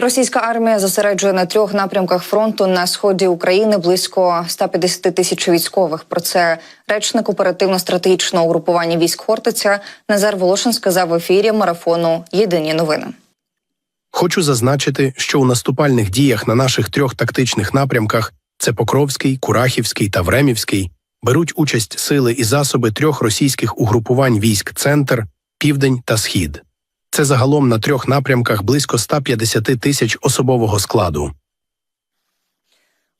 Російська армія зосереджує на трьох напрямках фронту на сході України близько 150 тисяч військових. Про це речник оперативно-стратегічного угрупування військ Хортиця Назар Волошин сказав в ефірі марафону Єдині новини. Хочу зазначити, що у наступальних діях на наших трьох тактичних напрямках це Покровський, Курахівський та Времівський беруть участь сили і засоби трьох російських угрупувань військ Центр, Південь та Схід. Це загалом на трьох напрямках близько 150 тисяч особового складу.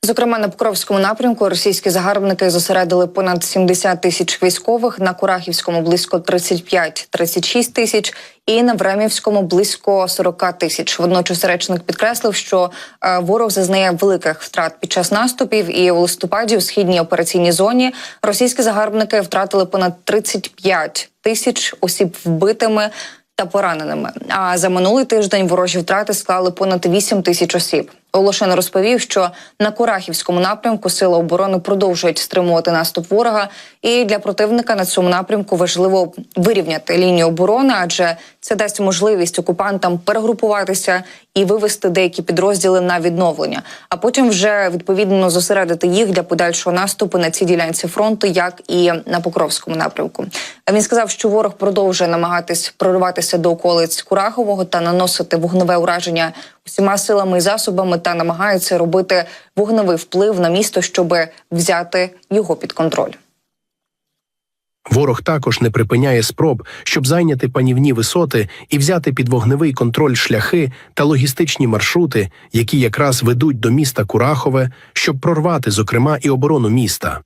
Зокрема, на Покровському напрямку російські загарбники зосередили понад 70 тисяч військових, на Курахівському близько 35-36 тисяч, і на Времівському близько 40 тисяч. Водночас речник підкреслив, що е, ворог зазнає великих втрат під час наступів, і у листопаді у східній операційній зоні російські загарбники втратили понад 35 тисяч осіб вбитими. Та пораненими. А за минулий тиждень ворожі втрати склали понад 8 тисяч осіб. Волошин розповів, що на Курахівському напрямку сили оборони продовжують стримувати наступ ворога, і для противника на цьому напрямку важливо вирівняти лінію оборони, адже це дасть можливість окупантам перегрупуватися і вивести деякі підрозділи на відновлення, а потім вже відповідно зосередити їх для подальшого наступу на цій ділянці фронту, як і на Покровському напрямку. Він сказав, що ворог продовжує намагатись прориватися до околиць Курахового та наносити вогневе ураження усіма силами і засобами, та намагається робити вогневий вплив на місто, щоб взяти його під контроль. Ворог також не припиняє спроб, щоб зайняти панівні висоти і взяти під вогневий контроль шляхи та логістичні маршрути, які якраз ведуть до міста Курахове, щоб прорвати, зокрема, і оборону міста.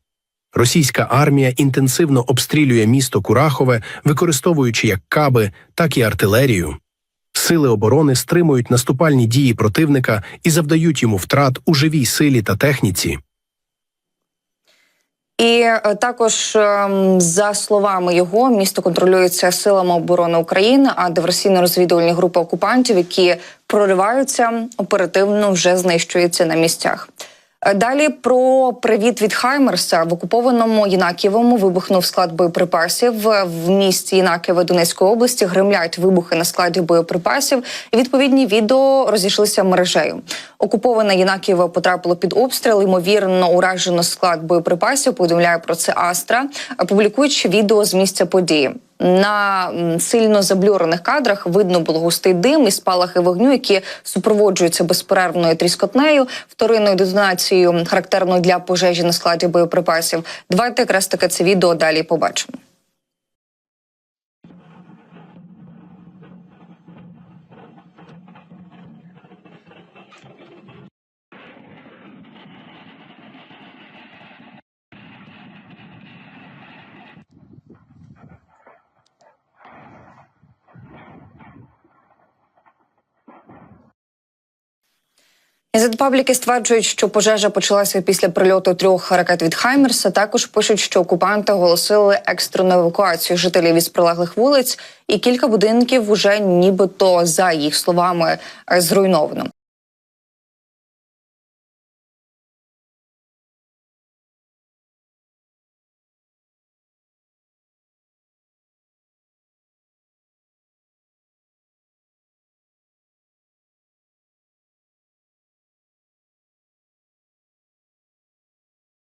Російська армія інтенсивно обстрілює місто Курахове, використовуючи як каби, так і артилерію. Сили оборони стримують наступальні дії противника і завдають йому втрат у живій силі та техніці. І е, також ем, за словами його місто контролюється силами оборони України, а диверсійно-розвідувальні групи окупантів, які прориваються, оперативно вже знищуються на місцях. Далі про привіт від Хаймерса в окупованому Єнаківому вибухнув склад боєприпасів в місті Єнаківе Донецької області. Гремлять вибухи на складі боєприпасів. І відповідні відео розійшлися мережею. Окуповане Єнаківе потрапило під обстріл. Ймовірно, уражено склад боєприпасів. Повідомляє про це Астра, публікуючи відео з місця події. На сильно заблюрених кадрах видно було густий дим і спалахи вогню, які супроводжуються безперервною тріскотнею, вторинною детонацією, характерною для пожежі на складі боєприпасів. Давайте якраз таке це відео далі побачимо. Пабліки стверджують, що пожежа почалася після прильоту трьох ракет від Хаймерса. Також пишуть, що окупанти оголосили екстрену евакуацію жителів із прилеглих вулиць, і кілька будинків уже нібито за їх словами зруйновано.